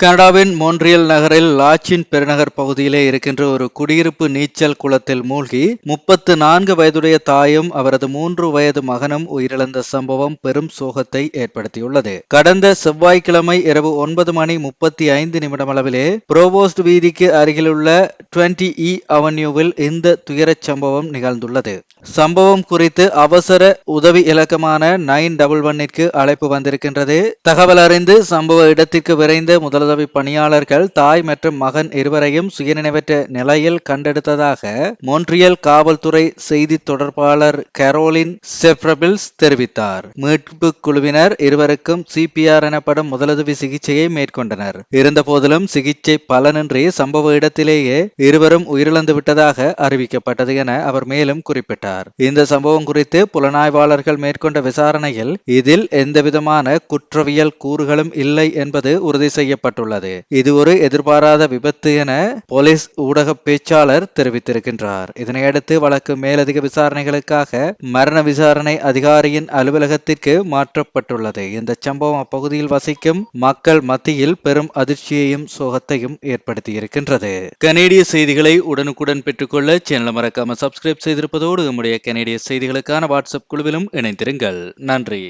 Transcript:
கனடாவின் மோன்ரியல் நகரில் லாச்சின் பெருநகர் பகுதியிலே இருக்கின்ற ஒரு குடியிருப்பு நீச்சல் குளத்தில் மூழ்கி முப்பத்து நான்கு வயதுடைய தாயும் அவரது மூன்று வயது மகனும் உயிரிழந்த சம்பவம் பெரும் சோகத்தை ஏற்படுத்தியுள்ளது. கடந்த செவ்வாய்க்கிழமை இரவு ஒன்பது மணி முப்பத்தி ஐந்து நிமிடம் அளவிலே புரோபோஸ்ட் வீதிக்கு அருகிலுள்ள டுவெண்டி இ அவென்யூவில் இந்த துயரச் சம்பவம் நிகழ்ந்துள்ளது. சம்பவம் குறித்து அவசர உதவி இலக்கமான நைன் டபுள் ஒன்னிற்கு அழைப்பு வந்திருக்கின்றது. தகவல் அறிந்து சம்பவ இடத்திற்கு விரைந்த உதவி பணியாளர்கள் தாய் மற்றும் மகன் இருவரையும் சுயநினைவற்ற நிலையில் கண்டெடுத்ததாக மோன்ட்ரியல் காவல்துறை செய்தி தொடர்பாளர் கரோலின் செப்ரபில்ஸ் தெரிவித்தார். மீட்பு குழுவினர் இருவருக்கும் சிபிஆர் எனப்படும் முதலுதவி சிகிச்சையை மேற்கொண்டனர். இருந்தபோதிலும் சிகிச்சை பலனின்றி சம்பவ இடத்திலேயே இருவரும் உயிரிழந்து விட்டதாக அறிவிக்கப்பட்டது என அவர் மேலும் குறிப்பிட்டார். இந்த சம்பவம் குறித்து புலனாய்வாளர்கள் மேற்கொண்ட விசாரணையில் இதில் எந்தவிதமான குற்றவியல் கூறுகளும் இல்லை என்பது உறுதி செய்யப்பட்டுள்ளது. இது ஒரு எதிர்பாராத விபத்து என போலீஸ் ஊடக பேச்சாளர் தெரிவித்திருக்கின்றார். இதனையடுத்து வழக்கு மேலதிக விசாரணைகளுக்காக மரண விசாரணை அதிகாரியின் அலுவலகத்திற்கு மாற்றப்பட்டுள்ளது. இந்த சம்பவம் அப்பகுதியில் வசிக்கும் மக்கள் மத்தியில் பெரும் அதிர்ச்சியையும் சோகத்தையும் ஏற்படுத்தியிருக்கின்றது. கனேடிய செய்திகளை உடனுக்குடன் பெற்றுக்கொள்ள சேனல் மறக்காம சப்ஸ்கிரைப் செய்திருப்பதோடு நம்முடைய கனேடிய செய்திகளுக்கான வாட்ஸ்அப் குழுவிலும் இணைந்திருங்கள். நன்றி.